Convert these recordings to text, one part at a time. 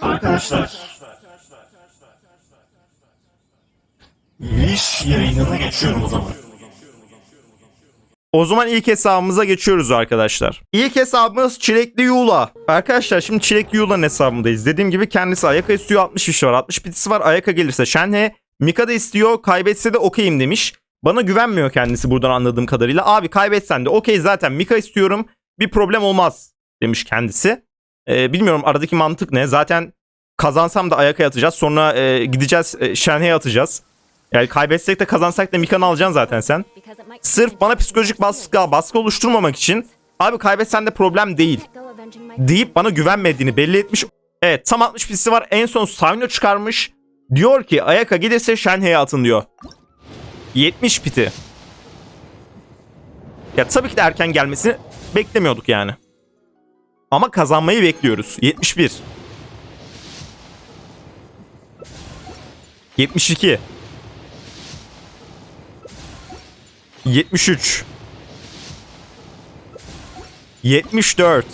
Arkadaşlar. Wish yayınına geçiyorum o zaman. O zaman ilk hesabımıza geçiyoruz arkadaşlar. İlk hesabımız Çilekli Yuğla. Arkadaşlar şimdi Çilekli Yuğla'nın hesabındayız. Dediğim gibi kendisi Ayaka istiyor 60 fişi var. 60 bitisi var. Ayaka gelirse Shenhe. Mika da istiyor. Kaybetse de okeyim demiş. Bana güvenmiyor kendisi buradan anladığım kadarıyla. Abi kaybetsen de okey zaten Mika istiyorum. Bir problem olmaz demiş kendisi. Ee, bilmiyorum aradaki mantık ne. Zaten kazansam da Ayaka'ya atacağız. Sonra e, gideceğiz e, Shenhe'ye atacağız. Yani kaybetsek de kazansak da Mika'nı alacaksın zaten sen. Sırf bana psikolojik baskı, baskı oluşturmamak için abi kaybetsen de problem değil deyip bana güvenmediğini belli etmiş. Evet tam 60 pisi var. En son Savino çıkarmış. Diyor ki Ayaka gelirse Shenhe'ye atın diyor. 70 piti. Ya tabii ki de erken gelmesini beklemiyorduk yani. Ama kazanmayı bekliyoruz. 71. 72. 73 74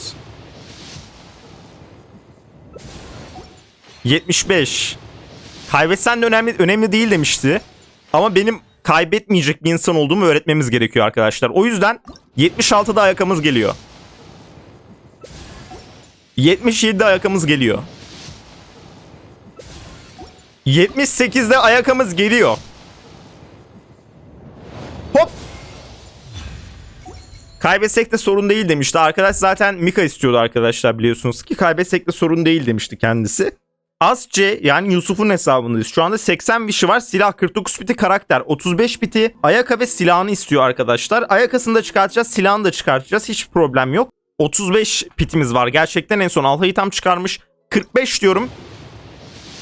75 Kaybetsen de önemli önemli değil demişti. Ama benim kaybetmeyecek bir insan olduğumu öğretmemiz gerekiyor arkadaşlar. O yüzden 76'da ayakamız geliyor. 77'de ayakamız geliyor. 78'de ayakamız geliyor. Hop. Kaybetsek de sorun değil demişti. Arkadaş zaten Mika istiyordu arkadaşlar biliyorsunuz ki. Kaybetsek de sorun değil demişti kendisi. Asce yani Yusuf'un hesabındayız. Şu anda 80 vişi var. Silah 49 biti karakter. 35 biti. Ayaka ve silahını istiyor arkadaşlar. Ayakasını da çıkartacağız. Silahını da çıkartacağız. Hiç problem yok. 35 pitimiz var. Gerçekten en son Alha'yı tam çıkarmış. 45 diyorum.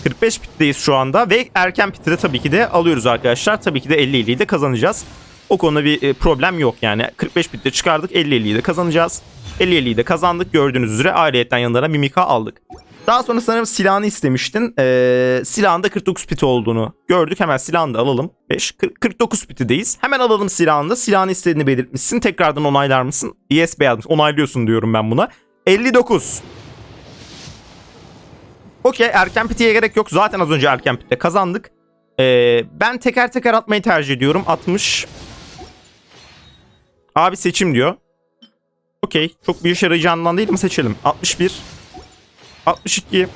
45 pitteyiz şu anda ve erken piti de tabii ki de alıyoruz arkadaşlar. Tabii ki de 50-50'yi de kazanacağız. O konuda bir e, problem yok yani. 45 pitte çıkardık 50-50'yi de kazanacağız. 50-50'yi de kazandık gördüğünüz üzere ayrıyetten yanlarına bir Mika aldık. Daha sonra sanırım silahını istemiştin. Ee, silahında 49 piti olduğunu gördük. Hemen silahını da alalım. 5, 40, 49 pitideyiz. Hemen alalım silahını da. Silahını istediğini belirtmişsin. Tekrardan onaylar mısın? Yes beğendim. Onaylıyorsun diyorum ben buna. 59. Okey erken pitiye gerek yok. Zaten az önce erken pitte kazandık. Ee, ben teker teker atmayı tercih ediyorum. 60. Abi seçim diyor. Okey. Çok bir işe yarayacağından değil ama seçelim. 61. 62.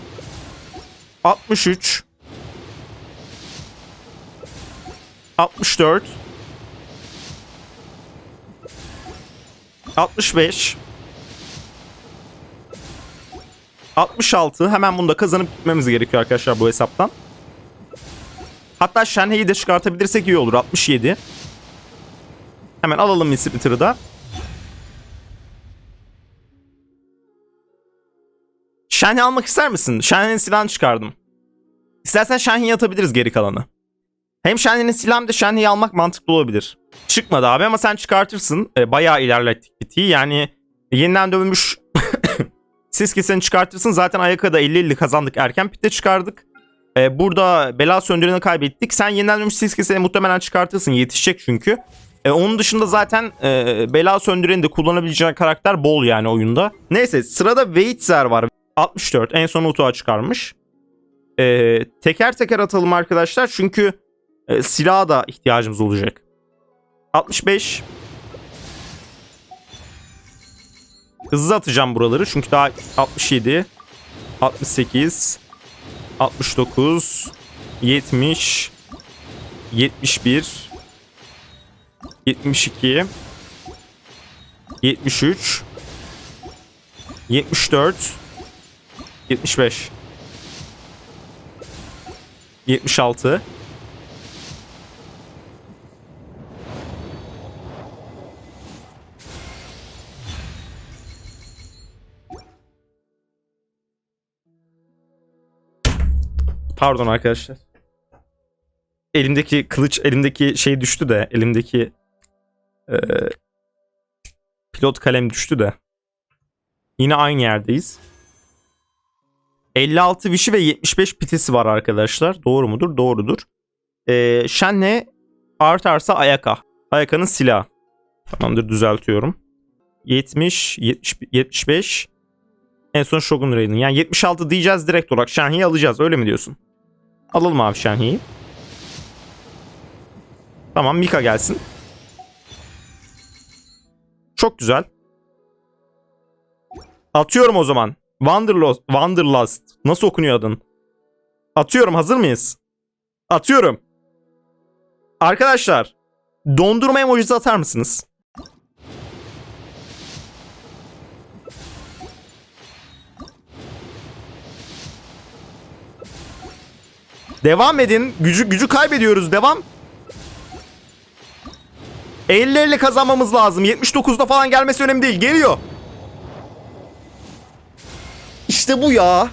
63. 64. 65. 66. Hemen bunu da kazanıp gitmemiz gerekiyor arkadaşlar bu hesaptan. Hatta Shenhe'yi de çıkartabilirsek iyi olur. 67. Hemen alalım Mississippi'yi da. Shenhe almak ister misin? Shenhe'nin silahını çıkardım. İstersen Shenhe'yi atabiliriz geri kalanı. Hem Shenhe'nin silahı hem de Shenhe'yi almak mantıklı olabilir. Çıkmadı abi ama sen çıkartırsın. E, bayağı ilerlettik bitiyi. Yani yeniden dövülmüş siz keseni çıkartırsın. Zaten Ayaka'da 50-50 kazandık. Erken pitte çıkardık. Ee, burada bela söndüreni kaybettik. Sen yeniden dönmüş siz keseni muhtemelen çıkartırsın. Yetişecek çünkü. Ee, onun dışında zaten e, bela söndüreni de kullanabileceğin karakter bol yani oyunda. Neyse sırada Waitzer var. 64 en son Utuğa çıkarmış. Ee, teker teker atalım arkadaşlar. Çünkü e, silaha da ihtiyacımız olacak. 65 Hızlı atacağım buraları çünkü daha 67 68 69 70 71 72 73 74 75 76 Pardon arkadaşlar. Elimdeki kılıç, elimdeki şey düştü de, elimdeki e, pilot kalem düştü de. Yine aynı yerdeyiz. 56 vişi ve 75 pitisi var arkadaşlar. Doğru mudur? Doğrudur. E, Shenhe artarsa Ayaka. Ayaka'nın silahı. Tamamdır düzeltiyorum. 70, 70 75. En son Shogun Raiden. Yani 76 diyeceğiz direkt olarak. Shenhe'yi alacağız. Öyle mi diyorsun? Alalım abi Shenhe'yi. Tamam Mika gelsin. Çok güzel. Atıyorum o zaman. Wanderlust, Wanderlust. Nasıl okunuyor adın? Atıyorum hazır mıyız? Atıyorum. Arkadaşlar dondurma emojisi atar mısınız? Devam edin. Gücü gücü kaybediyoruz. Devam. 50 50 kazanmamız lazım. 79'da falan gelmesi önemli değil. Geliyor. İşte bu ya.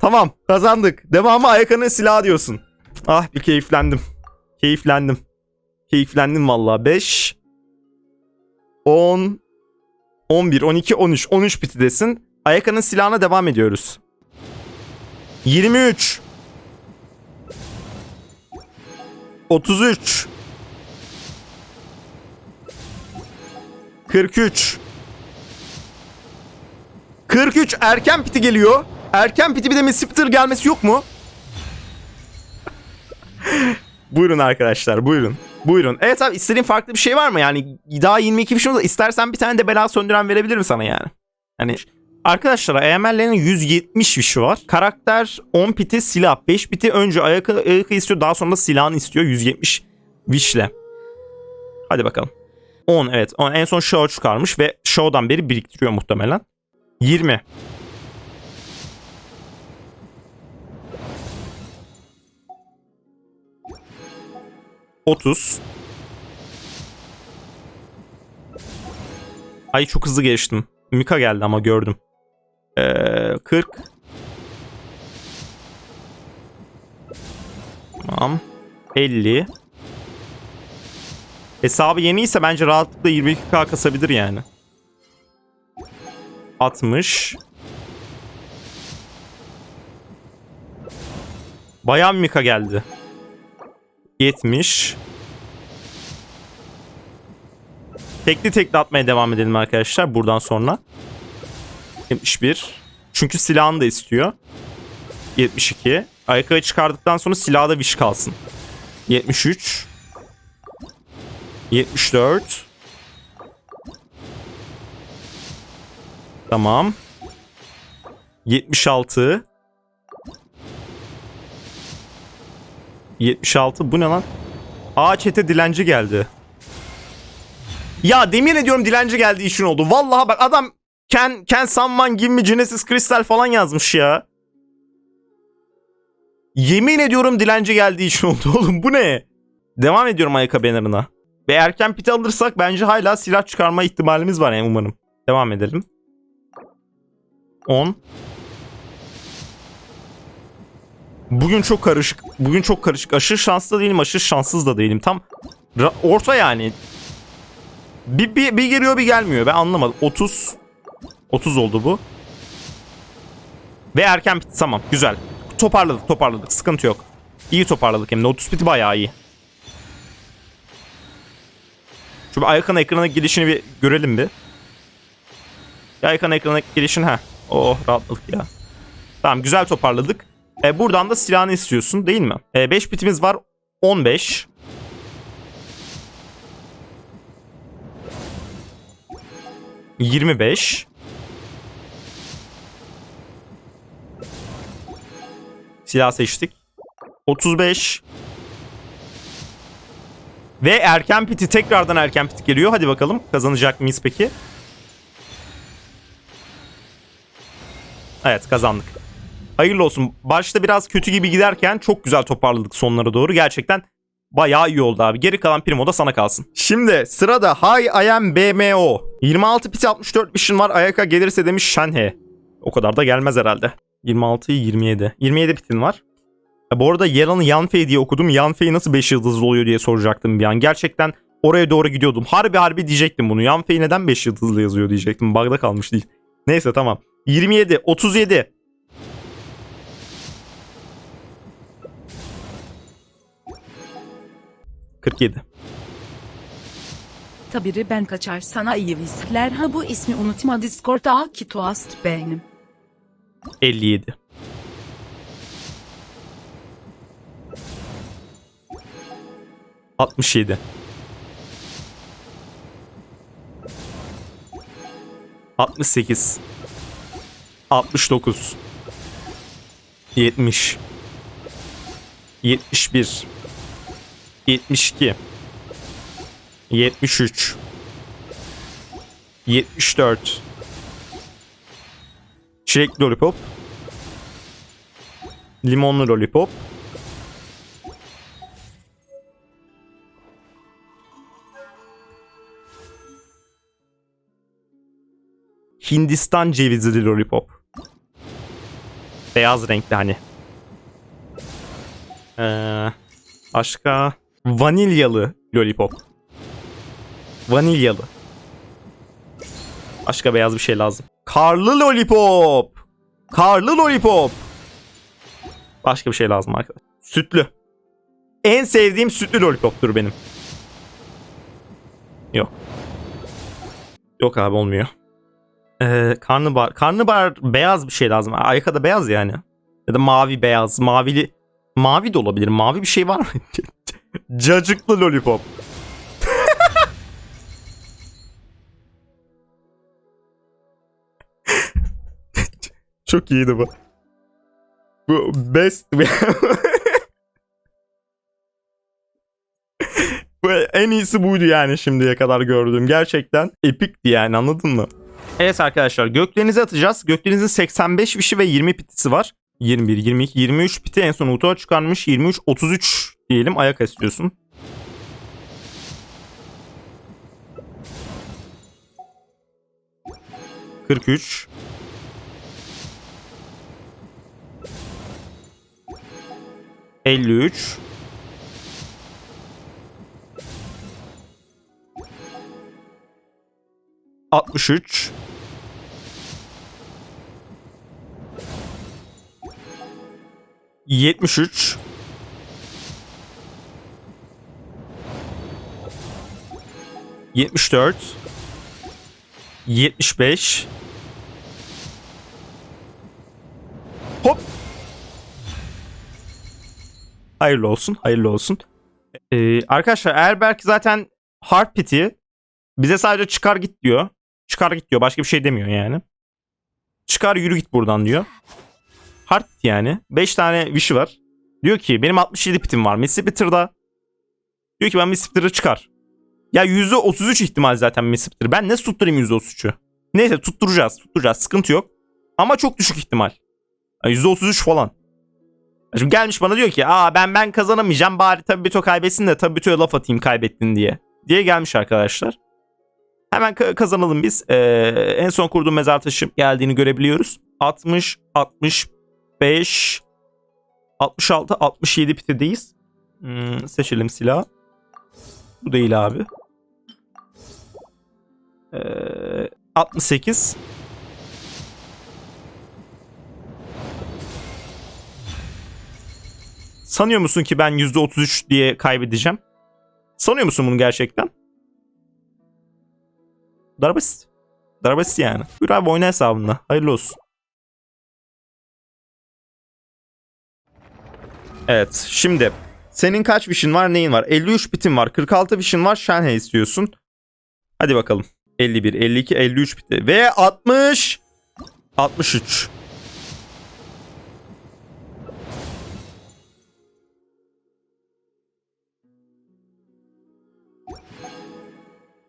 Tamam kazandık. Devamı Ayakan'ın silahı diyorsun. Ah bir keyiflendim. Keyiflendim. Keyiflendim vallahi. 5 10 11 12 13 13 bitidesin. Ayakan'ın silahına devam ediyoruz. 23 33 43 43 erken piti geliyor. Erken piti bir de Missipter gelmesi yok mu? buyurun arkadaşlar buyurun. Buyurun. Evet abi istediğin farklı bir şey var mı? Yani daha 22 fişim var. İstersen bir tane de bela söndüren verebilirim sana yani. Hani Arkadaşlar AML'lerin 170 fişi var. Karakter 10 piti silah. 5 piti önce ayak, ayak istiyor daha sonra da silahını istiyor 170 wish'le. Hadi bakalım. 10 evet. 10. En son show çıkarmış ve show'dan beri biriktiriyor muhtemelen. 20. Otuz. Ay çok hızlı geçtim. Mika geldi ama gördüm. Ee, 40. Tamam. 50. Hesabı yeniyse bence rahatlıkla 22k kasabilir yani. 60. Bayağı bir Mika geldi. 70. Tekli tekli atmaya devam edelim arkadaşlar buradan sonra. 71. Çünkü silahını da istiyor. 72. Ayakkabı çıkardıktan sonra silahda wish kalsın. 73. 74. Tamam. 76. 76 bu ne lan? Aa çete dilenci geldi. Ya demin ediyorum dilenci geldi işin oldu. Vallahi bak adam Ken, Ken Samman gibi mi Genesis Crystal falan yazmış ya. Yemin ediyorum dilenci geldiği için oldu oğlum bu ne? Devam ediyorum Ayaka banner'ına. Ve erken pit alırsak bence hala silah çıkarma ihtimalimiz var yani umarım. Devam edelim. 10. Bugün çok karışık. Bugün çok karışık. Aşırı şanslı değilim, aşırı şanssız da değilim. Tam orta yani. Bir, bir, bir geliyor bir gelmiyor. Ben anlamadım. 30 30 oldu bu. Ve erken pit tamam güzel. Toparladık toparladık sıkıntı yok. İyi toparladık hem de 30 piti bayağı iyi. Şu Ayakın ekrana girişini bir görelim bir. Ya Ayakın ekrana girişin ha. Oh rahatladık ya. Tamam güzel toparladık. E, buradan da silahını istiyorsun değil mi? 5 e, bitimiz var. 15. Yirmi beş. Silah seçtik. 35. Ve erken piti tekrardan erken piti geliyor. Hadi bakalım kazanacak mıyız peki? Evet kazandık. Hayırlı olsun. Başta biraz kötü gibi giderken çok güzel toparladık sonlara doğru. Gerçekten bayağı iyi oldu abi. Geri kalan primo da sana kalsın. Şimdi sırada Hi I am BMO. 26 piti 64 mission var. Ayaka gelirse demiş Shenhe. O kadar da gelmez herhalde. 26 27. 27 pitin var. Ya bu arada Yalan'ı Yanfei diye okudum. Yanfei nasıl 5 yıldızlı oluyor diye soracaktım bir an. Gerçekten oraya doğru gidiyordum. Harbi harbi diyecektim bunu. Yanfei neden 5 yıldızlı yazıyor diyecektim. Bug'da kalmış değil. Neyse tamam. 27, 37. ...47. Discord'ta biri ben kaçar sana iyi viskler ha bu ismi unutma Discord'da ki toast benim. 57. Altmış yedi. Altmış sekiz. Altmış dokuz. Yetmiş. Yetmiş bir. Yetmiş iki. Yetmiş üç. Yetmiş dört. Çilekli lollipop. Limonlu lollipop. Hindistan cevizli lollipop. Beyaz renkli hani. Ee, başka vanilyalı lollipop. Vanilyalı. Başka beyaz bir şey lazım. Karlı lollipop. Karlı lollipop. Başka bir şey lazım arkadaşlar. Sütlü. En sevdiğim sütlü lollipoptur benim. Yok. Yok abi olmuyor. Ee, karnabahar. Karnabahar beyaz bir şey lazım. Ayka'da beyaz yani. Ya da mavi beyaz. Mavili. Mavi de olabilir. Mavi bir şey var mı? Cacıklı lollipop. Çok iyiydi bu. Bu best. bu en iyisi buydu yani şimdiye kadar gördüğüm. Gerçekten epikti yani anladın mı? Evet arkadaşlar göklerinizi atacağız. Göklerinizin 85 vişi ve 20 pitisi var. 21, 22, 23 piti en son utuğa çıkarmış. 23, 33 diyelim ayak istiyorsun. Kırk üç. Elli üç. Altmış üç. Yetmiş üç. Yetmiş dört. Yetmiş beş. Hop. Hayırlı olsun, hayırlı olsun. Ee, arkadaşlar eğer belki zaten hard pit'i bize sadece çıkar git diyor. Çıkar git diyor. Başka bir şey demiyor yani. Çıkar yürü git buradan diyor. Hard yani. 5 tane wish'i var. Diyor ki benim 67 pitim var Mississippi'de. Diyor ki ben Mississippi'de çıkar. Ya %33 ihtimal zaten Mississippi'de. Ben nasıl tutturayım %33'ü? Neyse tutturacağız. Tutturacağız. Sıkıntı yok. Ama çok düşük ihtimal. Ya %33 falan. Şimdi gelmiş bana diyor ki aa ben ben kazanamayacağım bari tabii Bito kaybetsin de tabii Bito'ya laf atayım kaybettin diye. Diye gelmiş arkadaşlar. Hemen ka- kazanalım biz. Ee, en son kurduğum mezar taşı geldiğini görebiliyoruz. 60, 65, 66, 67 pitedeyiz. Hmm, seçelim silah. Bu değil abi. Ee, 68. Sanıyor musun ki ben %33 diye kaybedeceğim? Sanıyor musun bunu gerçekten? Dar basit. Dar basit yani. Buyur abi oyna hesabında. Hayırlı olsun. Evet şimdi senin kaç vişin var neyin var? 53 bitin var 46 vişin var Shanghai istiyorsun. Hadi bakalım. 51, 52, 53 biti. Ve 60. 63.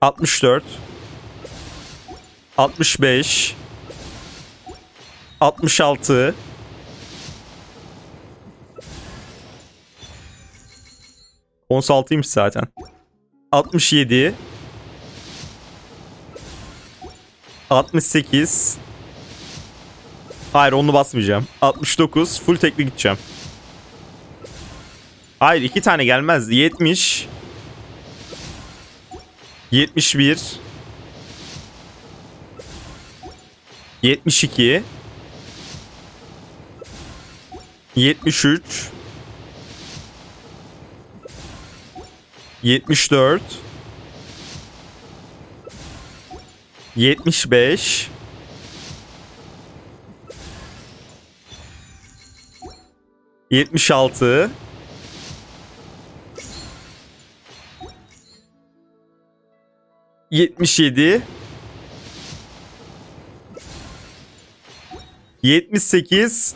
Altmış dört. Altmış beş. Altmış altı. On altıymış zaten. Altmış yedi. 68 Hayır onu basmayacağım. 69 full tekli gideceğim. Hayır iki tane gelmez. 70 71 72 73 74 75 76 77 78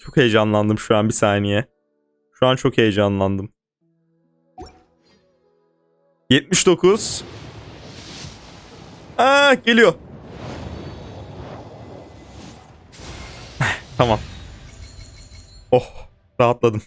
Çok heyecanlandım şu an bir saniye. Şu an çok heyecanlandım. 79 Aa geliyor. tamam. Oh rahatladım.